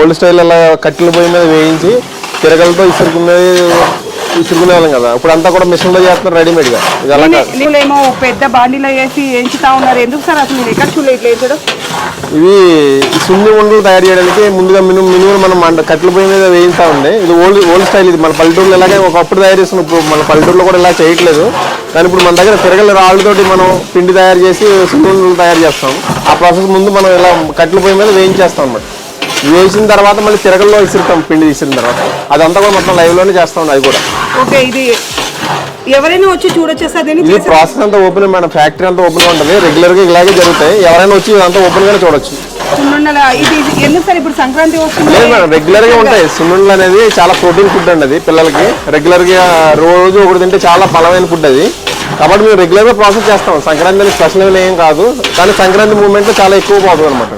Old style అలా కట్టెల పొయ్యి మీద వేయించి తిరగలతో ఇసురుకునేది ఇసురుకునే వాళ్ళం కదా. ఇప్పుడు అంతా కూడా మిషన్లో చేస్తున్నారు రెడీమేడ్గా. ఇది అలా కాదు. నీళ్ళేమో పెద్ద బాండీలో వేసి ఎంచుతా ఉన్నారు. ఎందుకు సార్ అసలు మీరు ఎక్కడ చూడలేదు ఇట్లా వేసాడు ఇవి ఈ సున్ని ఉండలు తయారు చేయడానికి ముందుగా మినిమం మినిమం మనం మంట కట్టెల పొయ్యి మీద వేయిస్తా ఉండే. ఇది ఓల్డ్ ఓల్డ్ స్టైల్ ఇది. మన పల్లెటూరులో ఎలాగే ఒకప్పుడు తయారు చేస్తున్నాం ఇప్పుడు మన పల్లెటూరులో కూడా ఇలా చేయట్లేదు. కానీ ఇప్పుడు మన దగ్గర తిరగల రాళ్ళతోటి మనం పిండి తయారు చేసి సున్ని ఉండలు తయారు చేస్తాం. ఆ ప్రాసెస్ ముందు మనం ఇలా కట్టెల పొయ్యి మీద వేయించేస్తాం అన్నమాట. వేసిన తర్వాత మళ్ళీ తిరగల్లో విసురుతాం పిండి విసిరిన తర్వాత. అదంతా కూడా మొత్తం లైవ్లోనే చేస్తాం అది కూడా. ఓకే ఇది ఎవరైనా వచ్చి చూడొచ్చా సార్ ఇది ప్రాసెస్ అంతా ఓపెన్ మేడం ఫ్యాక్టరీ అంతా ఓపెన్ ఉంటుంది. రెగ్యులర్గా ఇలాగే జరుగుతాయి. ఎవరైనా వచ్చి ఇదంతా ఓపెన్ గానే చూడొచ్చు. సున్నుండల ఇది ఇది ఎందుకు సార్ ఇప్పుడు సంక్రాంతి వస్తుంది? లేదు మేడం రెగ్యులర్గా ఉంటాయి. సున్నుండలు అనేది చాలా ప్రోటీన్ ఫుడ్ అండి అది పిల్లలకి. రెగ్యులర్గా రోజు ఒకటి తింటే చాలా బలమైన ఫుడ్ అది. కాబట్టి మేము రెగ్యులర్గా ప్రాసెస్ చేస్తాం. సంక్రాంతి స్పెషల్ ఏం కాదు. కానీ సంక్రాంతి మూమెంట్ చాలా ఎక్కువ పోతుంది అనమాట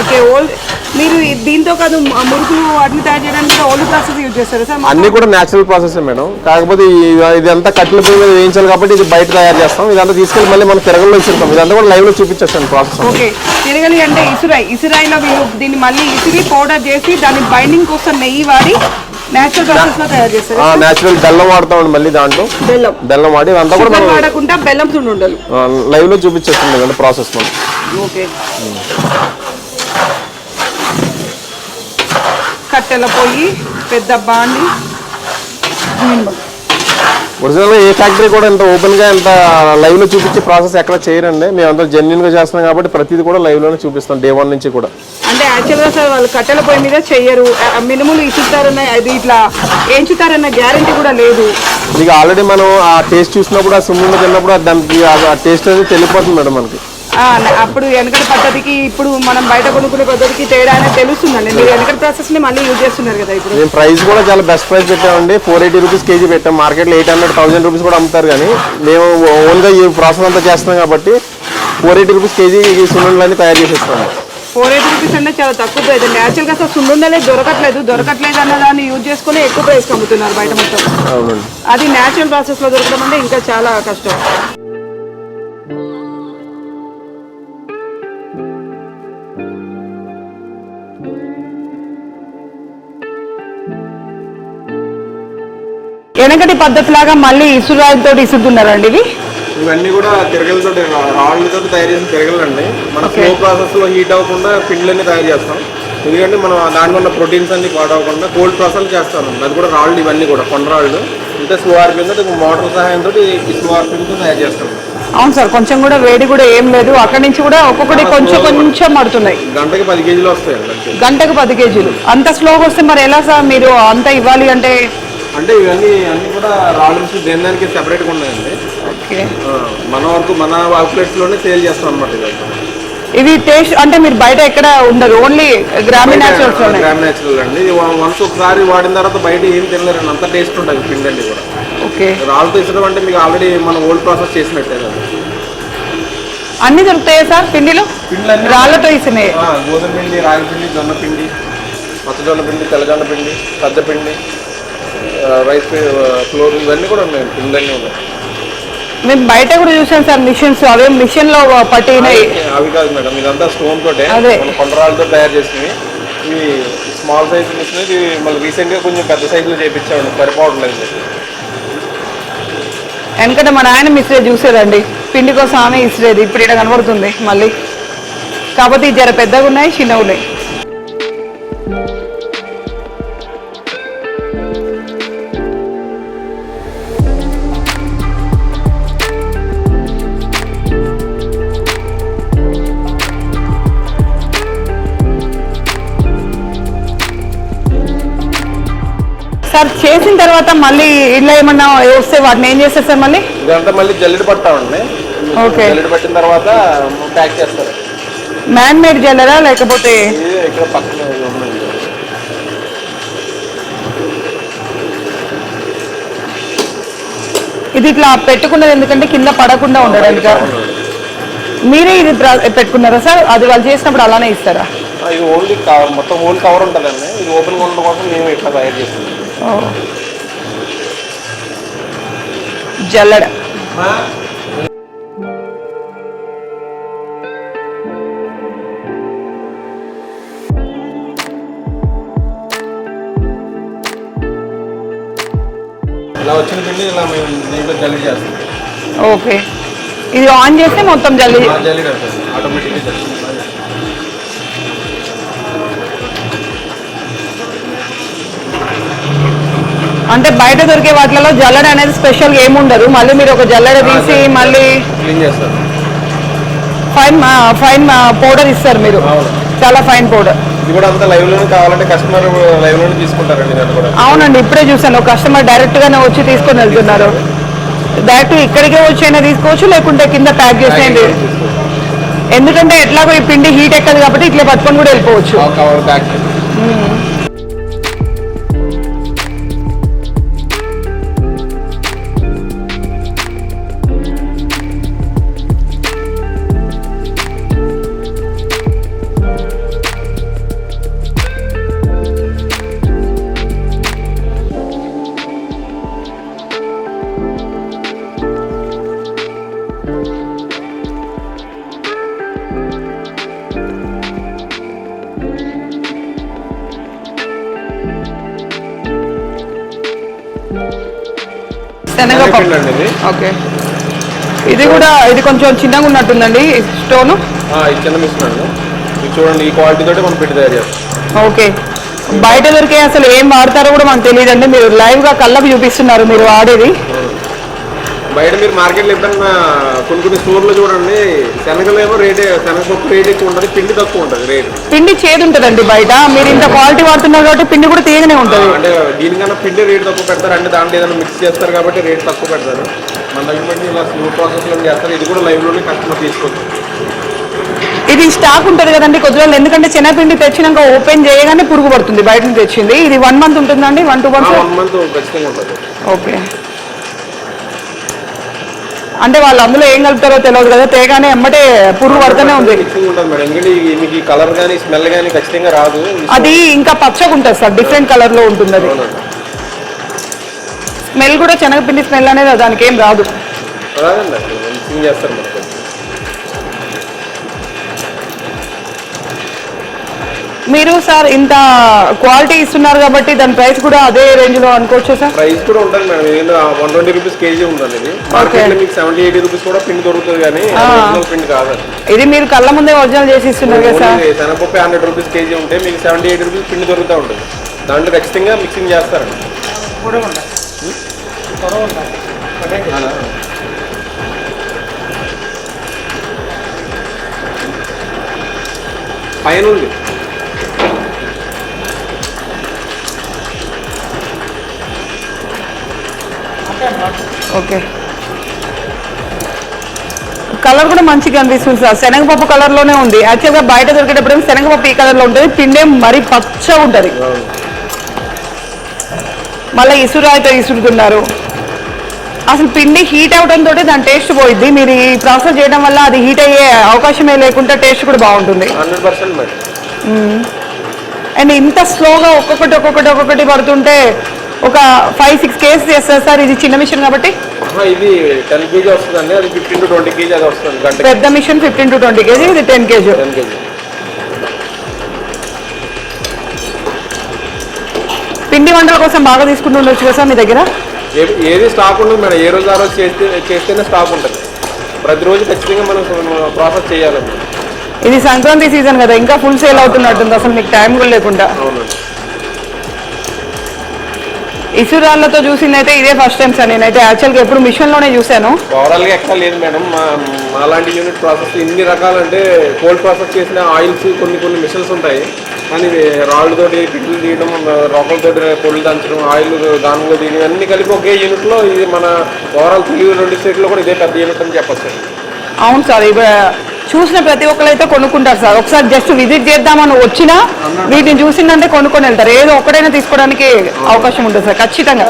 ఓకే ఓల్డ్ మీరు దీంతో కాదు మురుకులు వాటిని తయారు చేయడానికి కూడా ఓల్డ్ ప్రాసెస్ యూజ్ చేస్తారు సార్? అన్ని కూడా నేచురల్ ప్రాసెస్ మేడం. కాకపోతే ఈ- ఇది అంతా కట్టెల పొయ్యి మీద వేయించాలి కాబట్టి ఇది బయట తయారు చేస్తాం. ఇదంతా తీసుకెళ్ళి మళ్ళీ మనం తిరగల్లో ఇస్తాం ఇదంతా కూడా లైవ్లో చూపించేస్తాను ప్రాసెస్ ఓకే తిరగలి అంటే ఇసురాయి ఇసురాయిలో వీళ్ళు దీన్ని మళ్ళీ ఇసిరి పౌడర్ చేసి దాని బైండింగ్ కోసం నెయ్యి వాడి నేచురల్ ప్రాసెస్లో తయారు చేస్తారు. నేచురల్ బెల్లం వాడతామండి మళ్ళీ దాంట్లో. బెల్లం. బెల్లం వాడి ఇదంతా కూడా వాడకుండా బెల్లం సున్నుండలు లైవ్లో చూపించేస్తుంది ప్రాసెస్ మనం. ఓకే. కట్టెల పొయ్యి పెద్ద బాండి. ఒరిజినల్ ఏ ఫ్యాక్టరీ కూడా ఇంత ఓపెన్గా ఇంత లైవ్లో చూపించే ప్రాసెస్ ఎక్కడ చేయరండి. మేము అంతా జెన్యున్గా చేస్తున్నాం కాబట్టి ప్రతిదీ కూడా లైవ్లోనే చూపిస్తాం డే వన్ నుంచి కూడా. అంటే యాక్చువల్గా సార్ వాళ్ళు కట్టెల పొయ్యి మీద చెయ్యరు. ఆ, మినుములు ఇసుతారన్న అది ఇట్లా ఏంచుతారన్న గ్యారంటీ కూడా లేదు. మీకు ఆల్రెడీ మనం ఆ టేస్ట్ చూసినప్పుడు ఆ సుమ్ముందు తిన్నప్పుడు దానికి ఆ టేస్ట్ అనేది తెలిసిపోతుంది మేడం మనకి. అప్పుడు వెనకటి పద్ధతికి ఇప్పుడు మనం బయట కొనుక్కునే పద్ధతికి తేడా అనేది తెలుస్తుందండి. మీరు వెనకటి ప్రాసెస్ని మళ్ళీ యూజ్ చేస్తున్నారు కదా ఇప్పుడు. మేము ప్రైస్ కూడా చాలా బెస్ట్ ప్రైస్ పెట్టామండి. ఫోర్ ఎయిటీ రూపీస్ కేజీ పెట్టాం. మార్కెట్లో ఎయిట్ హండ్రెడ్ థౌసండ్ రూపీస్ కూడా అమ్ముతారు కానీ మేము ఓన్గా ఈ ప్రాసెస్ అంతా చేస్తున్నాం కాబట్టి ఫోర్ ఎయిటీ రూపీస్ కేజీ ఈ సున్నుండలన్నీ తయారు చేసి ఇస్తాం ఫోర్ ఎయిటీ రూపీస్ అంటే చాలా తక్కువ ప్రైస్ అండి. యాక్చువల్గా అసలు సున్నుండలే దొరకట్లేదు. దొరకట్లేదు అన్న దాన్ని యూజ్ చేసుకుని ఎక్కువ ప్రైస్ అమ్ముతున్నారు బయట మొత్తం. అది న్యాచురల్ ప్రాసెస్లో దొరకడం అంటే ఇంకా చాలా కష్టం. వెనకటి పద్ధతిలాగా మళ్ళీ ఇసురాయితో ఇసురుతున్నారండి ఇవి? ఇవన్నీ కూడా తిరగలతో రాళ్ళతో తయారు చేసిన తిరగలండి. మన స్లో ప్రాసెస్లో హీట్ అవ్వకుండా పిండ్లన్నీ తయారు చేస్తాం. ఎందుకంటే మనం దాంట్లో ఉన్న ప్రోటీన్స్ అన్ని పాడవకుండా కోల్డ్ ప్రాసెస్ చేస్తాం. అది కూడా రాళ్ళు ఇవన్నీ కూడా కొండరాళ్ళు అంటే స్లో ఆర్పితో మోటార్ సహాయంతో ఈ స్లో ఆర్పితో తయారు చేస్తాం. అవును సార్ కొంచెం కూడా వేడి కూడా ఏం లేదు. అక్కడి నుంచి కూడా ఒక్కొక్కటి కొంచెం కొంచెం పడుతున్నాయి. గంటకి పది కేజీలు వస్తాయండి అంతే. గంటకు పది కేజీలు. అంత స్లోగా వస్తే మరి ఎలా సార్ మీరు అంత ఇవ్వాలి అంటే అంటే ఇవన్నీ అన్ని కూడా రాళ్ళు నుంచి దేని దానికి సెపరేట్గా ఉన్నాయండి. ఓకే. మన వరకు మన అవుట్లెట్స్లోనే సేల్ చేస్తాం అనమాట ఇదంతా ఇవి టేస్ట్ అంటే మీరు బయట ఎక్కడ ఉండదు ఓన్లీ గ్రామీణ న్యాచురల్స్లోనే గ్రామ్ న్యాచురల్ అండి. ఇది వన్స్ ఒకసారి వాడిన తర్వాత బయట ఏం తినలేరండి అంత టేస్ట్ ఉంటుంది పిండి అండి కూడా. ఓకే. రాళ్ళతో ఇచ్చడం అంటే మీకు ఆల్రెడీ మనం ఓల్డ్ ప్రాసెస్ చేసినట్టే కదా. అన్ని దొరుకుతాయా సార్ పిండిలు? పిండిలన్నీ రాళ్ళతో ఇసినాయి ఆ, గోధుమ పిండి రాగి పిండి జొన్న పిండి పచ్చజొన్న పిండి తెల్లజొన్న పిండి సజ్జ పిండి. రైస్ ఫ్లోర్ ఇవన్నీ కూడా ఉన్నాయి పిండిలన్నీ ఉన్నాయి. మేము బయట కూడా చూసాం సార్ మిషన్స్ అవే మిషన్లో పట్టినాయి. అవి కాదు మేడం ఇదంతా స్టోన్ తోటే. మన కొండరాళ్ళతో తయారు చేసినవి. ఇవి స్మాల్ సైజ్ మిషన్ ఇది మళ్ళీ రీసెంట్గా కొంచెం పెద్ద సైజులో చేయించామండి సరిపోవట్లేదు వెనకట మా నాయన మిస్రే చూసేదండి. పిండి కోసం ఆమె ఇసిరేది ఇప్పుడు ఇక్కడ కనబడుతుంది మళ్ళీ. ఈ జర పెద్దగా ఉన్నాయి చిన్నగా ఉన్నాయి. సార్ చేసిన తర్వాత మళ్ళీ ఇట్లా ఏమన్నా వస్తే వాటిని ఏం చేస్తారు సార్ మళ్ళీ? ఇదంతా మళ్ళీ జల్లెడ పట్టామండి ఓకే. జల్లెడ పట్టిన తర్వాత ప్యాక్ చేస్తారు. మ్యాన్ మేడ్ జల్లరా లేకపోతే? ఇది ఇక్కడ పక్కన ఉందండి. ఇది ఇట్లా పెట్టుకున్నది ఎందుకంటే కింద పడకుండా ఉండడానికి మీరే ఇది ప్ర- పెట్టుకున్నారా సార్? అది వాళ్ళు చేసినప్పుడు అలానే ఇస్తారా? ఆ, ఇది ఓన్లీ కవర్ మొత్తం ఓన్లీ కవర్ ఉంటుందండి. ఇది ఓపెన్ ఉండడం కోసం మేము ఇట్లా తయారు చేస్తున్నాం జల్లడ. వచ్చిన పిండి ఇలా మేము దీంట్లో జల్లి చేస్తాం. ఓకే. ఇది ఆన్ చేస్తే మొత్తం జల్లి జల్లి కడుతుంది ఆటోమేటిక్గా జల్లి అంటే బయట దొరికే వాటిలలో జల్లెడ అనేది స్పెషల్ ఏమి ఉండదు మళ్ళీ మీరు ఒక జల్లెడ తీసి మళ్ళీ క్లీన్ చేస్తారు. ఫైన్ ఫైన్ పౌడర్ ఇస్తారు మీరు. చాలా ఫైన్ పౌడర్. ఇది కూడా అంతా లైవ్లోనే కావాలంటే కస్టమర్ లైవ్లోనే తీసుకుంటారండి దాన్ని కూడా. అవునండి ఇప్పుడే చూసాను కస్టమర్ డైరెక్ట్ గానే వచ్చి తీసుకొని వెళ్తున్నారు. డైరెక్ట్ ఇక్కడికే వచ్చి అయినా తీసుకోవచ్చు లేకుంటే కింద ప్యాక్ చేసి అయినా తీ- ఎందుకంటే ఎట్లాగో ఈ పిండి హీట్ ఎక్కదు కాబట్టి ఇట్లా పట్టుకొని కూడా వెళ్ళిపోవచ్చు. శనగపప్పు. ఓకే. ఇది కూడా ఇది కొంచెం చిన్నగా ఉన్నట్టుందండి స్టోను? ఆ, ఇది చిన్న మిషన్ అండి ఇది చూడండి ఈ క్వాలిటీ తోటి మనం పెట్టి తయారు చేస్తాం. ఓకే. బయట దొరికే అసలు ఏం వాడతారో కూడా మనకు తెలియదండి. మీరు లైవ్గా కళ్ళకు చూపిస్తున్నారు మీరు వాడేది. బయట మీరు మార్కెట్లో ఎప్పుడన్నా కొన్ని కొన్ని స్టోర్లో చూడండి శనగలు ఏమో రేట్ శనగపప్పు రేట్ ఎక్కువ ఉంటుంది పిండి తక్కువ ఉంటుంది రేట్. పిండి చేదు ఉంటుందండి బయట. మీరు ఇంత క్వాలిటీ వాడుతున్నారు కాబట్టి పిండి కూడా తీయగానే ఉంటుంది. అంటే దీనికన్నా పిండి రేట్ తక్కువ పెడతారు అంటే దాంట్లో ఏదైనా మిక్స్ చేస్తారు కాబట్టి రేట్ తక్కువ పెడతారు. మన దగ్గర ఇలా స్లో ప్రాసెస్లో చేస్తారు ఇది కూడా లైవ్లోనే కస్టమర్ తీసుకోవచ్చు. ఇది స్టాక్ ఉంటుంది కదండి కొద్ది రోజులు ఎందుకంటే శనగపిండి తెచ్చినాక ఓపెన్ చేయగానే పురుగు పడుతుంది బయట నుంచి తెచ్చింది. ఇది వన్ మంత్ ఉంటుందండి వన్ టూ మంత్ ఖచ్చితంగా ఉంటుంది. ఓకే అంటే వాళ్ళు అందులో ఏం కలుపుతారో తెలియదు కదా. తేగానే ఎమ్మటే పురుగు పడుతూనే ఉంది కలర్ కానీ స్మెల్ కానీ ఖచ్చితంగా రాదు. అది ఇంకా పచ్చగా ఉంటుంది సార్. డిఫరెంట్ కలర్లో ఉంటుంది అది. స్మెల్ కూడా శనగపిండి స్మెల్ అనేది దానికి ఏం రాదు. చేస్తారు మీరు సార్ ఇంత క్వాలిటీ ఇస్తున్నారు కాబట్టి దాని ప్రైస్ కూడా అదే రేంజ్లో అనుకోవచ్చు సార్? ప్రైస్ కూడా ఉంటుంది madam. One twenty rupees KG ఉంటుంది ఇది. మార్కెట్లో మీకు సెవెంటీ ఎయిటీ రూపీస్ కూడా పిండి దొరుకుతుంది కానీ పిండి కాదండి. ఇది మీరు కళ్ళ ముందే ఒరిజినల్ చేసి ఇస్తున్నారు కదా సార్? శనగపప్పు హండ్రెడ్ రూపీస్ కేజీ ఉంటే మీకు సెవెంటీ ఎయిటీ రూపీస్ పిండి దొరుకుతూ ఉంటుంది. దాంట్లో ఖచ్చితంగా మిక్సింగ్ చేస్తారండి. పైన ఉంది. ఓకే. కలర్ కూడా మంచిగా కనిపిస్తుంది సార్. శనగపప్పు కలర్లోనే ఉంది. యాక్చువల్గా బయట దొరికేటప్పుడు శనగపప్పు ఈ కలర్లో ఉంటుంది. పిండి మరీ పచ్చగా ఉంటది. మళ్ళీ ఇసురాయితో ఇసురుతున్నారు అసలు పిండి హీట్ అవడం తోటి దాని టేస్ట్ పోయిద్ది. మీరు ఈ ప్రాసెస్ చేయడం వల్ల అది హీట్ అయ్యే అవకాశమే లేకుండా టేస్ట్ కూడా బాగుంటుంది. అండ్ ఇంత స్లోగా ఒక్కొక్కటి ఒక్కొక్కటి ఒక్కొక్కటి పడుతుంటే ఒక ఫైవ్ సిక్స్ కేజీస్ చేస్తారు సార్. ఇది చిన్న మిషన్ కాబట్టి. ఇది టెన్ కేజీ వస్తుందండి. అది ఫిఫ్టీన్ టు ట్వంటీ కేజీ అది వస్తుంది పెద్ద machine fifteen to twenty KG ఇది టెన్ కేజీ. Ten KG. పిండి వంటల కోసం బాగా తీసుకుంటూ ఉండొచ్చు కదా సార్ మీ దగ్గర? ఏది స్టాక్ ఉండదు మేడం. ఏ రోజు ఆ రోజు చేస్తే చేస్తేనే స్టాక్ ఉంటుంది. ప్రతిరోజు ఖచ్చితంగా మనం ప్రాసెస్ చేయాలండి ఇది సంక్రాంతి సీజన్ కదా. ఇంకా ఫుల్ సేల్ అవుతున్నట్టుంది. అసలు మీకు టైం కూడా లేకుండా. అవునండి. ఇసురాళ్ళతో చూసిందైతే ఇదే ఫస్ట్ టైం సార్ నేనైతే. యాక్చువల్గా ఎప్పుడు మిషన్లోనే చూశాను. ఓవరాల్గా ఎక్కడ లేదు మేడం. అలాంటి యూనిట్ ప్రాసెస్ ఇన్ని రకాలంటే కోల్డ్ ప్రాసెస్ చేసిన ఆయిల్స్ కొన్ని కొన్ని మిషన్స్ ఉంటాయి. కానీ రాళ్ళతోటి పిట్లు తీయడం రోకలతోటి పొడులు దంచడం ఆయిల్ దానిలో తీయడం అన్ని కలిపి ఒకే యూనిట్లో ఇది మన ఓవరాల్ తెలుగు రెండు స్టేట్లో కూడా ఇదే పెద్ద యూనిట్ అని చెప్పచ్చు. అవును సార్ ఇవి చూసిన ప్రతి ఒక్కరు అయితే కొనుక్కుంటారు సార్. ఒకసారి జస్ట్ విజిట్ చేద్దామని వచ్చినా వీటిని చూసిందంటే కొనుక్కొని వెళ్తారు. ఏదో ఒక్కడైనా తీసుకోవడానికి అవకాశం ఉంటుంది సార్ ఖచ్చితంగా.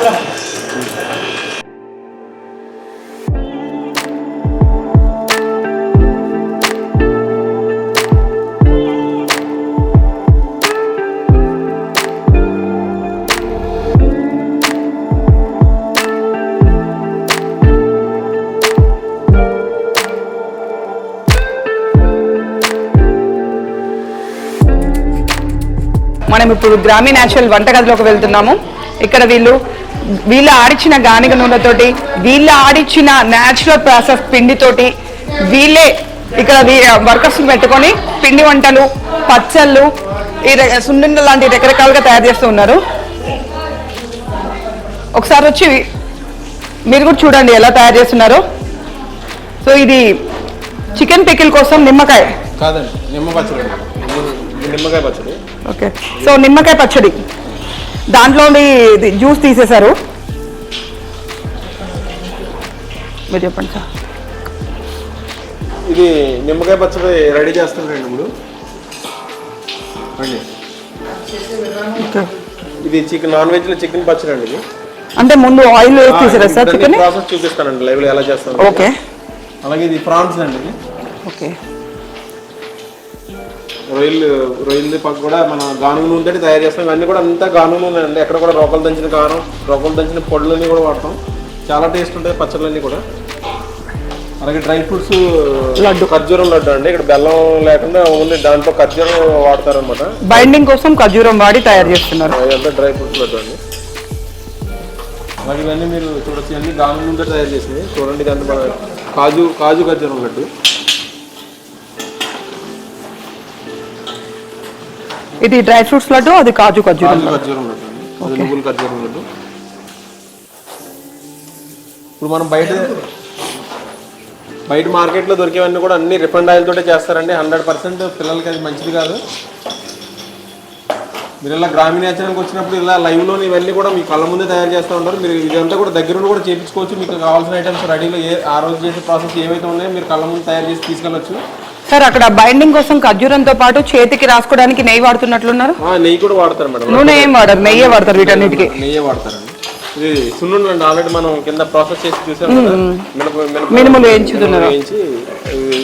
మనం ఇప్పుడు గ్రామీణ న్యాచురల్ వంటగదిలోకి వెళ్తున్నాము. ఇక్కడ వీళ్ళు వీళ్ళు ఆడిచ్చిన గానిగ నూనెతోటి వీళ్ళు ఆడిచ్చిన న్యాచురల్ ప్రాసెస్ పిండితోటి వీళ్ళే ఇక్కడ వర్కర్స్ పెట్టుకొని పిండి వంటలు పచ్చళ్ళు ఈ సున్నుండ లాంటి రకరకాలుగా తయారు చేస్తూ ఉన్నారు. ఒకసారి వచ్చి మీరు కూడా చూడండి ఎలా తయారు చేస్తున్నారు. సో ఇది చికెన్ పికిల్ కోసం నిమ్మకాయ. కాదండి నిమ్మ పచ్చడి. నిమ్మకాయ పచ్చడి. ఓకే. సో నిమ్మకాయ పచ్చడి. దాంట్లో జ్యూస్ తీసేశారు. మీరు చెప్పండి సార్. ఇది నిమ్మకాయ పచ్చడి రెడీ చేస్తున్నారండి ఇప్పుడు. అండి ఇది చికెన్ నాన్ వెజ్లో చికెన్ పచ్చడి అండి ఇది. అంటే ముందు ఆయిల్ తీసారా సార్ చికెన్ ప్రాసెస్ చూపిస్తానండి లైవ్లో ఎలా చేస్తాను ఓకే. అలాగే ఇది ప్రాన్స్ అండి ఓకే. రొయ్యలు రొయ్యల పక్క కూడా మన గానుగ నూనెతో తయారు చేస్తాం. ఇవన్నీ కూడా అంతా గానుగ నూనె అండి. ఎక్కడ కూడా రోకలు దంచిన కారం రోకలు దంచిన పొడులన్నీ కూడా వాడతాం. చాలా టేస్ట్ ఉంటాయి పచ్చళ్ళన్నీ కూడా. అలాగే డ్రై ఫ్రూట్స్ లడ్డు. ఖర్జూరం లడ్డు అండి. ఇక్కడ బెల్లం లేకుండా ఓన్లీ దాంట్లో ఖర్జూరం వాడతారనమాట బైండింగ్ కోసం ఖర్జూరం వాడి తయారు చేస్తున్నారు. అదంతా డ్రై ఫ్రూట్స్ లడ్డు అండి. అలాగే ఇవన్నీ మీరు చూడొచ్చు. ఇవన్నీ గానుగ నూనెతో తయారు చేసినవి. చూడండి ఇదంతా కాజు కాజు ఖర్జూరం లడ్డు. ఇది డ్రై ఫ్రూట్స్ లడ్డు అది కాజు ఖర్జూరం ఖర్జూరం లడ్డు అండి. అది నువ్వుల ఖర్జూరం లడ్డు. ఇప్పుడు మనం బయట బయట మార్కెట్లో దొరికేవన్నీ కూడా అన్ని రిఫండ్ ఆయిల్ తోటే చేస్తారండి. హండ్రెడ్ పర్సెంట్ పిల్లలకి అది మంచిది కాదు. మీరు ఇలా గ్రామీణ నేచరానికి వచ్చినప్పుడు ఇలా లైవ్లోని ఇవన్నీ కూడా మీ కళ్ళ ముందే తయారు చేస్తూ ఉంటారు. మీరు ఇదంతా కూడా దగ్గరుండి కూడా చేయించుకోవచ్చు. మీకు కావాల్సిన ఐటమ్స్ రెడీలో ఏ ఆ రోజు చేసే ప్రాసెస్ ఏవైతే ఉన్నాయో మీరు కళ్ళ ముందు తయారు చేసి తీసుకెళ్ళచ్చు. సార్ అక్కడ బైండింగ్ కోసం ఖర్జూరంతో పాటు చేతికి రాసుకోవడానికి నెయ్యి వాడుతున్నట్లున్నారు? నెయ్యి కూడా వాడతారు మేడం. నూనె ఏం వాడరు? నెయ్యే వాడతారు వీటన్నిటికి. నెయ్యే వాడతారండి ఇది సున్నుండి అండి ఆల్రెడీ మనం కింద ప్రాసెస్ చేసి కదా. మినుములు వేయించుతున్నారు.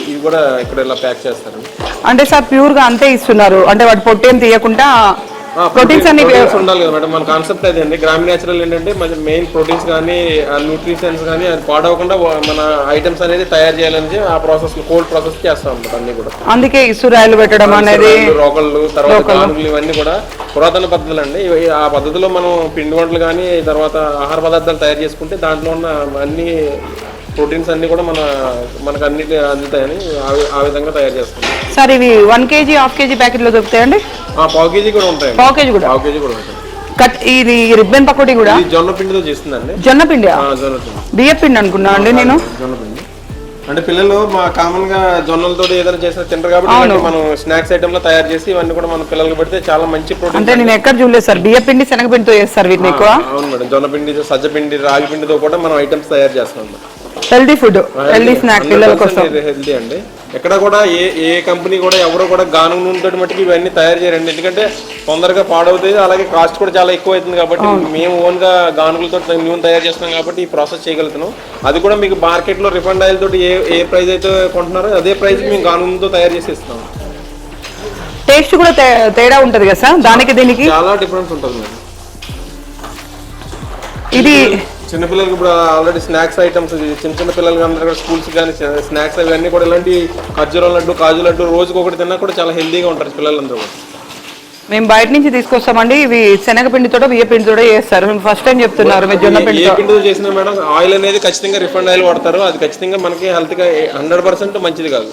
ఇవి కూడా ఇక్కడ ఇలా ప్యాక్ చేస్తారండి అంటే సార్ ప్యూర్గా అంతే ఇస్తున్నారు. అంటే వాటి పొట్టేం తీయకుండా ప్రోటీన్స్ అన్ని ఉండాలి కదా మేడం. మన కాన్సెప్ట్ అదే అండి. గ్రామీణ నేచురల్ ఏంటంటే మన మెయిన్ ప్రోటీన్స్ కానీ న్యూట్రిషన్స్ కానీ అది పాడవకుండా మన ఐటమ్స్ అనేది తయారు చేయాలని ఆ ప్రాసెస్ కోల్డ్ ప్రాసెస్ చేస్తాం అన్నమాట అన్ని కూడా. అందుకే ఇసురాయలు పెట్టడం అనేది రోకళ్ళు తర్వాత గానుగులు ఇవన్నీ కూడా పురాతన పద్ధతులు అండి. ఆ పద్ధతిలో మనం పిండి వంటలు కానీ తర్వాత ఆహార పదార్థాలు తయారు చేసుకుంటే దాంట్లో ఉన్న అన్ని ప్రోటీన్స్ అన్ని కూడా మన మనకు అన్నిటి అందుతాయని ఆ విధంగా తయారు చేస్తాం సార్ ఇవి వన్ కేజీ హాఫ్ కేజీ ప్యాకెట్లో దొరుకుతాయండి? ఆ పావు కేజీ కూడా ఉంటాయి పావు కేజీ కూడా? పావు కేజీ కూడా ఉంటాయి. కట్ ఇది రిబ్బన్ పకోడీ కూడా? ఇది జొన్న పిండితో చేస్తుందండి. జొన్న పిండి. బియ్య పిండి అనుకున్నా అండి నేను. అంటే పిల్లలు మా కామన్గా జొన్నలతో ఏదైనా చేసిన తింటారు కాబట్టి మనం స్నాక్స్ ఐటమ్లో తయారు చేసి ఇవన్నీ కూడా మన పిల్లలకు పెడితే చాలా మంచి ప్రోటీన్ అంటే నేను ఎక్కడ చూడలేదు సార్. బియ్య పిండి శనగపిండితో చేస్తారు వీటిని ఎక్కువ. అవును మేడం. జొన్న పిండి సజ్జ పిండి రాగి పిండితో కూడా మనం ఐటమ్స్ తయారు చేస్తాం అన్నమాట. హెల్దీ ఫుడ్ హెల్దీ స్నాక్ పిల్లల కోసం 100% ఇది హెల్దీ అండి. ఎక్కడ కూడా ఏ ఏ కంపెనీ కూడా ఎవరు కూడా గాను నూనెతో మట్టుకు ఇవన్నీ తయారు చేయరండి. ఎందుకంటే తొందరగా పాడవుతాయి అలాగే కాస్ట్ కూడా చాలా ఎక్కువ అవుతుంది కాబట్టి మేము ఓన్గా గానుగులతో నూనె తయారు చేస్తున్నాం కాబట్టి ఈ ప్రాసెస్ చేయగలుగుతున్నాం. అది కూడా మీకు మార్కెట్లో రిఫండ్ ఆయిల్ తోటి ఏ ఏ ప్రైస్ అయితే కొంటున్నారో అదే ప్రైస్ మేము గానుగులతో తయారు చేసి ఇస్తాం టేస్ట్ కూడా తేడా ఉంటది కదా సార్? దానికి దీనికి? చాలా డిఫరెన్స్ ఉంటుంది ఇది చిన్నపిల్లలకి ఇప్పుడు ఆల్రెడీ స్నాక్స్ ఐటమ్స్ చిన్న చిన్న పిల్లలకి అందరూ కూడా స్కూల్స్ కానీ స్నాక్స్ అవన్నీ కూడా ఇలాంటి ఖర్జూరం లడ్డు కాజు లడ్డు రోజుకి ఒకటి తిన్నా కూడా చాలా హెల్దీగా ఉంటారు పిల్లలందరూ కూడా. మేము బయట నుంచి తీసుకొస్తామండి. ఇవి శనగపిండితో బియ్య పిండితో చేస్తారు ఫస్ట్ టైం చెప్తున్నారు మీరు జొన్న ఏ పిండితో. చేసినా మేడం ఆయిల్ అనేది ఖచ్చితంగా రిఫైండ్ ఆయిల్ వాడతారు. అది ఖచ్చితంగా మనకి హెల్త్గా హండ్రెడ్ పర్సెంట్ మంచిది కాదు.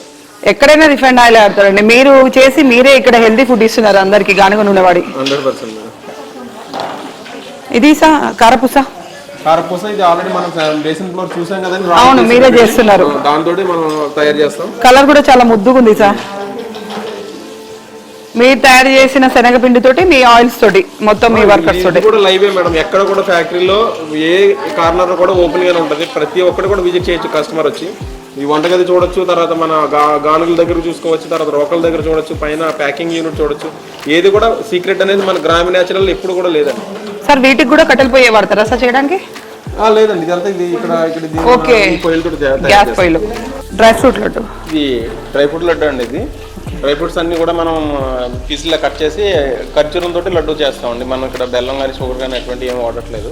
ఎక్కడైనా రిఫైండ్ ఆయిల్ ఆడతారండి మీరు చేసి మీరే ఇక్కడ హెల్దీ ఫుడ్ ఇస్తున్నారు అందరికి గానుగ నూనె వాడి. హండ్రెడ్ పర్సెంట్ ఇది సా కారపూస. కారపూస ఇది ఆల్రెడీ మనం బేసిన్ ఫ్లోర్ చూసాం కదండి అవును మీరే చేస్తున్నారు. దాంతో మనం తయారు చేస్తాం. కలర్ కూడా చాలా ముద్దుగా ఉంది సార్. మీరు తయారు చేసిన శనగపిండితోటి మీ ఆయిల్స్ తోటి మొత్తం మీ వర్కర్స్ తోటి. కూడా లైవే మేడం. ఎక్కడ కూడా ఫ్యాక్టరీలో ఏ కార్నర్ కూడా ఓపెన్ గానే ఉంటుంది. ప్రతి ఒక్కటి కూడా విజిట్ చేయొచ్చు కస్టమర్ వచ్చి. ఈ వంటగది చూడొచ్చు తర్వాత మన గానుగుల దగ్గర చూసుకోవచ్చు తర్వాత రోకల దగ్గర చూడొచ్చు పైన ప్యాకింగ్ యూనిట్ చూడొచ్చు. ఏది కూడా సీక్రెట్ అనేది మన గ్రామీణ నేచురల్ ఎప్పుడు కూడా లేదండి. సార్ వీటికి కూడా కట్టెలు పోయే వాడతారా సార్ చేయడానికి? లేదండి ఇదంతా ఇది ఇక్కడ ఇక్కడ ఇది okay. Gas. పొయ్యిలు. Dry fruit laddu. ఇది డ్రై ఫ్రూట్ లడ్డు అండి ఇది. డ్రై ఫ్రూట్స్ అన్ని కూడా మనం పీసుల్లో కట్ చేసి ఖర్జూరం తోటి లడ్డు చేస్తామండి. మనం ఇక్కడ బెల్లం కానీ షుగర్ కానీ అటువంటి ఏం వాడట్లేదు.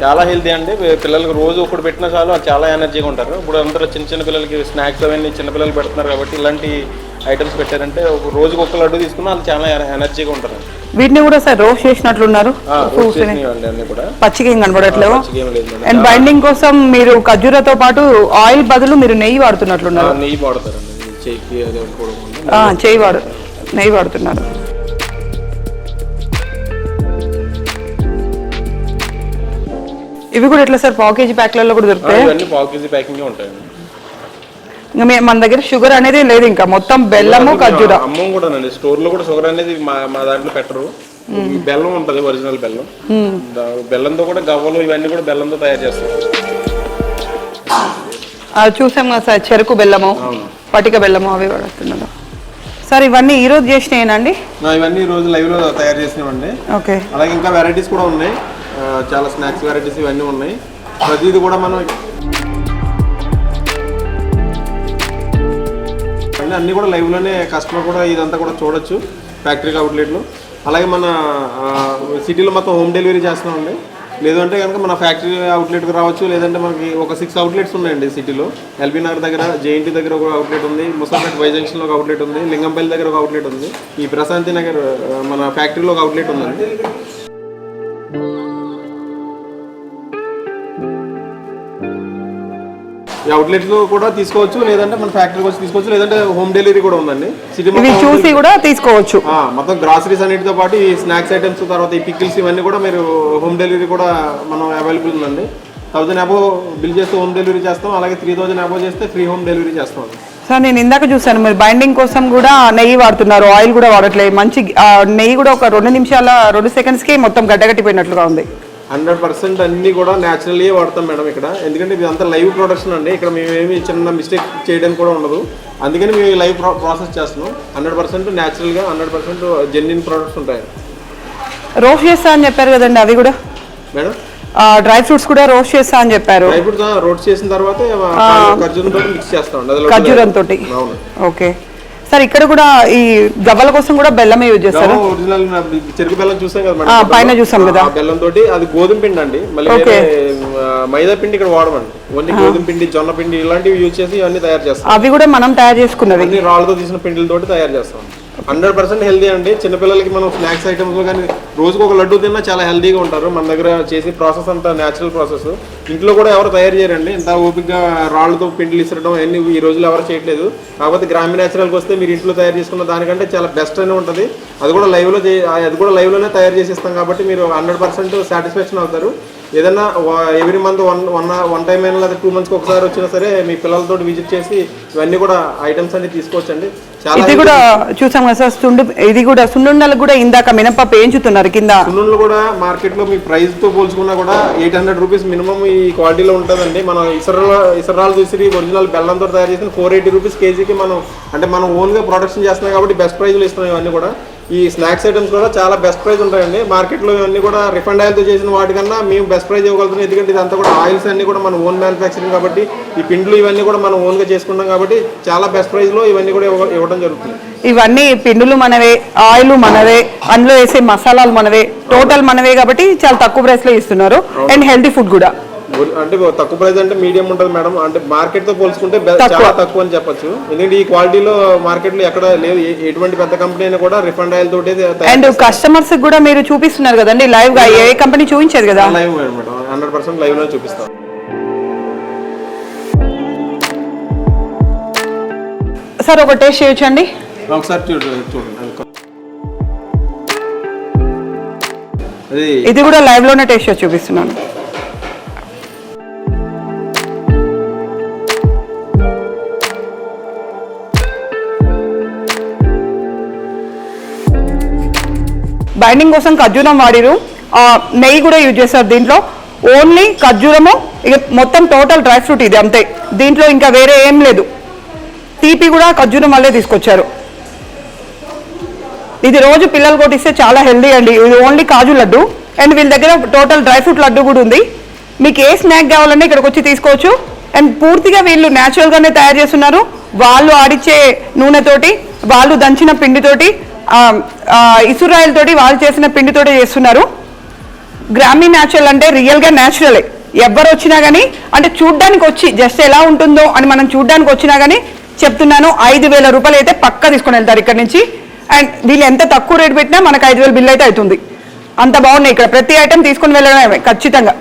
చాలా హెల్తీ అండి. పిల్లలకి రోజు ఒకటి పెట్టినా చాలు చాలా ఎనర్జీగా ఉంటారు. ఇప్పుడు అందరూ చిన్న చిన్న పిల్లలకి స్నాక్స్ అవన్నీ చిన్న పిల్లలు పెడుతున్నారు కాబట్టి ఇలాంటి ఐటమ్స్ పెట్టారంటే ఒక రోజుకి ఒక లడ్డు తీసుకున్నా వాళ్ళు చాలా ఎనర్జీగా ఉంటారు వీటిని కూడా సార్ రోస్ట్ చేసినట్లున్నారు. పచ్చిగా ఏం కనబడట్లేవు. పచ్చిగా ఏం లేదు మేడం. అండ్ బైండింగ్ కోసం మీరు ఖర్జూరతో పాటు ఆయిల్ బదులు మీరు నెయ్యి వాడుతున్నట్లున్నారు. చేయి వాడు నెయ్యి వాడుతున్నారు. ఇవి కూడా ఎట్లా సార్ పావు కేజీ ప్యాక్లలో కూడా దొరుకుతాయి? ఇవన్నీ పావు కేజీ ప్యాకింగ్ ఉంటాయండి. ఇంకా మే- మన దగ్గర షుగర్ అనేది లేదు ఇంకా. మొత్తం బెల్లము ఖర్జూర. అమ్మం కూడా అండి స్టోర్లో కూడా షుగర్ అనేది మా మా దాంట్లో పెట్టరు. బెల్లం ఉంటది ఒరిజినల్ బెల్లం. బెల్లంతో కూడా గవ్వలు ఇవన్నీ కూడా బెల్లంతో తయారు చేస్తారు. అది చూసాం కదా సార్ చెరుకు బెల్లము. పటిక బెల్లము అవి వాడుతున్నారు సార్ ఇవన్నీ ఈ రోజు చేసినాయేనండి? ఇవన్నీ ఈ రోజు లైవ్లో తయారు చేసినవండి. ఓకే. అలాగే ఇంకా వెరైటీస్ కూడా ఉన్నాయి. చాలా స్నాక్స్ వెరైటీస్ ఇవన్నీ ఉన్నాయి. ప్రతిది కూడా మనం అన్ని- అన్నీ కూడా లైవ్లోనే కస్టమర్ కూడా ఇదంతా కూడా చూడొచ్చు ఫ్యాక్టరీ అవుట్లెట్లో అలాగే మన సిటీలో మొత్తం హోమ్ డెలివరీ చేస్తున్నామండి. లేదంటే కనుక మన ఫ్యాక్టరీ అవుట్లెట్కి రావచ్చు లేదంటే మనకి ఒక సిక్స్ అవుట్లెట్స్ ఉన్నాయండి సిటీలో ఎల్బీ నగర్ దగ్గర జేఎన్టీ దగ్గర ఒక అవుట్లెట్ ఉంది ముసాపేట్ వైజంక్షన్లో ఒక అవుట్లెట్ ఉంది లింగంపల్లి దగ్గర ఒక అవుట్లెట్ ఉంది ఈ ప్రశాంతి నగర్ మన ఫ్యాక్టరీలో ఒక అవుట్లెట్ ఉందండి. ఈ అవుట్లెట్స్ కూడా తీసుకోవచ్చు లేదంటే మన ఫ్యాక్టరీకి వచ్చి తీసుకోవచ్చు లేదంటే హోమ్ డెలివరీ కూడా ఉందండి. సిటీ ఇవి చూసి కూడా తీసుకోవచ్చు. ఆ, మొత్తం గ్రాసరీస్ అన్నిటితో పాటు ఈ స్నాక్స్ ఐటమ్స్ తర్వాత ఈ పికిల్స్ ఇవన్నీ కూడా మీరు హోమ్ డెలివరీ కూడా మనం అవైలబుల్ ఉందండి. థౌజండ్ అబో బిల్ చేస్తే హోమ్ డెలివరీ చేస్తాం అలాగే త్రీ థౌజండ్ అబో చేస్తే ఫ్రీ హోమ్ డెలివరీ చేస్తాం. సార్ నేను ఇందాక చూసాను మీరు బైండింగ్ కోసం కూడా నెయ్యి వాడుతున్నారు ఆయిల్ కూడా వాడట్లేదు మంచి ఆ, నెయ్యి కూడా ఒక రెండు నిమిషాల రెండు సెకండ్స్కి మొత్తం గడ్డగట్టిపోయినట్లుగా ఉంది. హండ్రెడ్ పర్సెంట్ అన్ని కూడా న్యాచురల్లీ వాడతాం మేడం ఇక్కడ. ఎందుకంటే ఇది అంతా లైవ్ ప్రొడక్షన్ అండి. ఇక్కడ మేము ఏమి చిన్న మిస్టేక్ చేయడానికి కూడా ఉండదు. అందుకని మేము లైవ్ ప్రాసెస్ చేస్తున్నాం. హండ్రెడ్ పర్సెంట్ న్యాచురల్గా హండ్రెడ్ పర్సెంట్ జెన్యున్ ప్రొడక్ట్స్ ఉంటాయి. రోస్ట్ చేస్తా అని చెప్పారు కదండి అవి కూడా? మేడం? డ్రై ఫ్రూట్స్ కూడా రోస్ట్ చేస్తా అని చెప్పారు. డ్రై ఫ్రూట్స్ రోడ్ చేసిన తర్వాత ఖర్జూరం తోటి మిక్స్ చేస్తాం ఖర్జూరం తోటి. ఓకే. సార్ ఇక్కడ కూడా ఈ గవ్వల కోసం కూడా బెల్లమే యూజ్ చేస్తారు. ఒరిజినల్ చెరుకు బెల్లం చూసాం కదా పైన చూసాం కదా. ఆ బెల్లం తోటి అది గోధుమ పిండి అండి. మళ్ళీ మైదా పిండి ఇక్కడ వాడమండి. ఓన్లీ గోధుమ పిండి జొన్న పిండి ఇలాంటివి యూజ్ చేసి ఇవన్నీ తయారు చేస్తాం. అవి కూడా మనం తయారు చేసుకున్నవి. అన్ని రాళ్ళతో తీసిన పిండిలతోటి తయారు చేస్తాం. హండ్రెడ్ పర్సెంట్ హెల్దీ అండి. చిన్నపిల్లలకి మనం స్నాక్స్ ఐటమ్స్ కానీ రోజుకు ఒక లడ్డు తిన్నా చాలా హెల్దీగా ఉంటారు. మన దగ్గర చేసే ప్రాసెస్ అంతా న్యాచురల్ ప్రాసెస్ ఇంట్లో కూడా ఎవరు తయారు చేయరండి. ఇంత ఓపికగా రాళ్ళతో పిండిలు ఇసరడం అన్ని ఈ రోజులు ఎవరు చేయట్లేదు. కాకపోతే గ్రామీణ న్యాచురల్కి వస్తే మీరు ఇంట్లో తయారు చేసుకున్న దానికంటే చాలా బెస్ట్ అని ఉంటుంది. అది కూడా లైవ్లో అది కూడా లైవ్లోనే తయారు చేసిస్తాం కాబట్టి మీరు హండ్రెడ్ పర్సెంట్ సాటిస్ఫాక్షన్ అవుతారు. ఏదైనా every month one one one time అయినా లేదా టూ మంత్స్కి ఒకసారి వచ్చినా సరే మీ పిల్లలతో విజిట్ చేసి ఇవన్నీ కూడా ఐటమ్స్ అన్ని తీసుకోవచ్చండి. ఇది కూడా చూసాం కదా సార్ సుండు ఇది కూడా సున్నుండలకు కూడా ఇందాక మినపప్పు వేయించుతున్నారు కింద. సున్నుండలు కూడా మార్కెట్లో మీ ప్రైస్తో పోల్చుకున్నా కూడా ఎయిట్ హండ్రెడ్ రూపీస్ మినిమం ఈ క్వాలిటీలో ఉంటుందండి. మనం ఇసరాల ఇసరాలు చూసి ఒరిజినల్ బెల్లంతో తయారు చేసిన ఫోర్ ఎయిటీ రూపీస్ కేజీకి మనం అంటే మనం ఓన్గా ప్రొడక్షన్ చేస్తున్నాం కాబట్టి బెస్ట్ ప్రైజ్లు ఇస్తున్నాం ఇవన్నీ కూడా. ఈ స్నాక్స్ ఐటమ్స్ కూడా చాలా బెస్ట్ ప్రైస్ ఉంటాయండి. మార్కెట్లో ఇవన్నీ కూడా రిఫండ్ ఆయిల్తో చేసిన వాటికన్నా మేము బెస్ట్ ప్రైస్ ఇవ్వగలుగుతున్నాం. ఎందుకంటే ఇదంతా కూడా ఆయిల్స్ అన్ని కూడా మన ఓన్ మ్యానుఫ్యాక్చరింగ్ కాబట్టి ఈ పిండ్లు ఇవన్నీ కూడా మనం ఓన్గా చేసుకుంటాం కాబట్టి చాలా బెస్ట్ ప్రైస్లో ఇవన్నీ కూడా ఇవ్వ- ఇవ్వడం జరుగుతుంది. ఇవన్నీ పిండులు మనవే ఆయిల్ మనవే అందులో వేసే మసాలాలు మనవే టోటల్ మనవే కాబట్టి చాలా తక్కువ ప్రైస్లో ఇస్తున్నారు. అండ్ హెల్తీ ఫుడ్ కూడా. అంటే తక్కువ ప్రైస్ అంటే మీడియం ఉంటుంది మేడం అంటే మార్కెట్తో పోల్చుకుంటే. చాలా తక్కువ అని చెప్పొచ్చు. ఎందుకంటే ఈ క్వాలిటీలో మార్కెట్లో ఎక్కడ లేదు. ఎటువంటి పెద్ద కంపెనీ అయినా కూడా రిఫండ్ ఆయిల్ తోటి అండ్ కస్టమర్స్ కూడా మీరు చూపిస్తున్నారు కదండి లైవ్గా ఏ కంపెనీ చూపించేది కదా? లైవ్ మేడం హండ్రెడ్ పర్సెంట్ లైవ్లో చూపిస్తాం. సార్ ఒక టేస్ట్ చేయొచ్చండి. ఒకసారి చూడండి ఇది కూడా లైవ్లోనే టేస్ట్ చేసి చూపిస్తున్నాను. బైండింగ్ కోసం ఖర్జూరం వాడిరు. నెయ్యి కూడా యూజ్ చేస్తారు దీంట్లో. ఓన్లీ ఖర్జూరము ఇక మొత్తం టోటల్ డ్రై ఫ్రూట్ ఇది అంతే. దీంట్లో ఇంకా వేరే ఏం లేదు. తీపి కూడా ఖర్జూరం వల్లే తీసుకొచ్చారు. ఇది రోజు పిల్లలు కొట్టిస్తే చాలా హెల్దీ అండి. ఇది ఓన్లీ కాజు లడ్డు. అండ్ వీళ్ళ దగ్గర టోటల్ డ్రై ఫ్రూట్ లడ్డు కూడా ఉంది. మీకు ఏ స్నాక్ కావాలన్నా ఇక్కడికి వచ్చి తీసుకోవచ్చు. అండ్ పూర్తిగా వీళ్ళు న్యాచురల్గానే తయారు చేస్తున్నారు. వాళ్ళు ఆడిచ్చే నూనెతోటి వాళ్ళు దంచిన పిండితోటి ఆ, వాళ్ళు చేసిన పిండితోటి చేస్తున్నారు. గ్రామీ న్యాచురల్ అంటే రియల్గా న్యాచురలే ఎవ్వరు వచ్చినా కానీ అంటే చూడ్డానికి వచ్చి జస్ట్ ఎలా ఉంటుందో అని మనం చూడ్డానికి వచ్చినా కానీ చెప్తున్నాను ఐదు వేల రూపాయలు అయితే పక్కా తీసుకొని వెళ్తారు ఇక్కడ నుంచి. అండ్ వీళ్ళు ఎంత తక్కువ రేటు పెట్టినా మనకు ఐదు వేల బిల్ అయితే అవుతుంది. అంత బాగున్నాయి ఇక్కడ. ప్రతి ఐటెం తీసుకొని వెళ్ళడమే ఖచ్చితంగా.